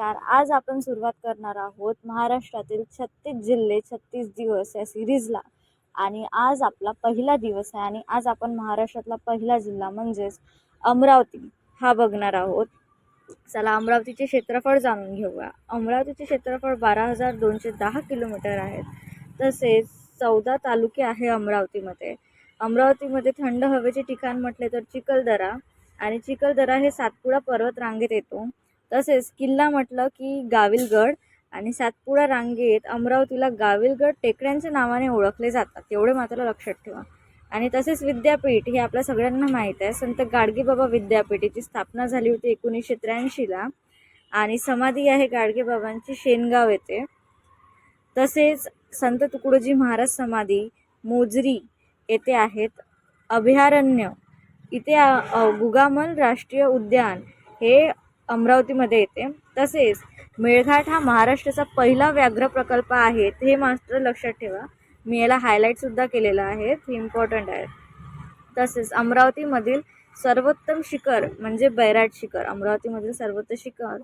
नमस्कार. आज आपण सुरुवात करणार आहोत महाराष्ट्रातील छत्तीस जिल्हे छत्तीस दिवस या सिरीजला आणि आज आपला पहिला दिवस आहे आणि आज आपण महाराष्ट्रातला पहिला जिल्हा म्हणजेच अमरावती हा बघणार आहोत. चला अमरावतीचे क्षेत्रफळ जाणून घेऊया. अमरावतीचे क्षेत्रफळ बारा हजार दोनशे दहा किलोमीटर आहेत. तसेच चौदा तालुके आहे अमरावतीमध्ये. अमरावतीमध्ये थंड हवेचे ठिकाण म्हटले तर चिखलदरा. आणि चिखलदरा हे सातपुडा पर्वत रांगेत येतो. तसेच किल्ला म्हटलं की गाविलगड आणि सातपुडा रांगेत अमरावतीला गाविलगड टेकड्यांच्या नावाने ओळखले जातात तेवढे मात्र लक्षात ठेवा. आणि तसेच विद्यापीठ हे आपल्या सगळ्यांना माहीत आहे. संत गाडगेबाबा विद्यापीठ याची स्थापना झाली होती एकोणीसशे त्र्याऐंशीला आणि समाधी आहे गाडगेबाबांची शेनगाव येथे. तसेच संत तुकडोजी महाराज समाधी मोजरी येथे आहेत. अभयारण्य इथे गुगामल राष्ट्रीय उद्यान हे अमरावतीमध्ये येते. तसेच मेळघाट हा महाराष्ट्राचा पहिला व्याघ्र प्रकल्प आहे. हे मात्र लक्षात ठेवा. मी याला हायलाईटसुद्धा केलेलं आहे. हे इम्पॉर्टंट आहे. तसेच अमरावतीमधील सर्वोत्तम शिखर म्हणजे बैराट शिखर. अमरावतीमधील सर्वोत्तम शिखर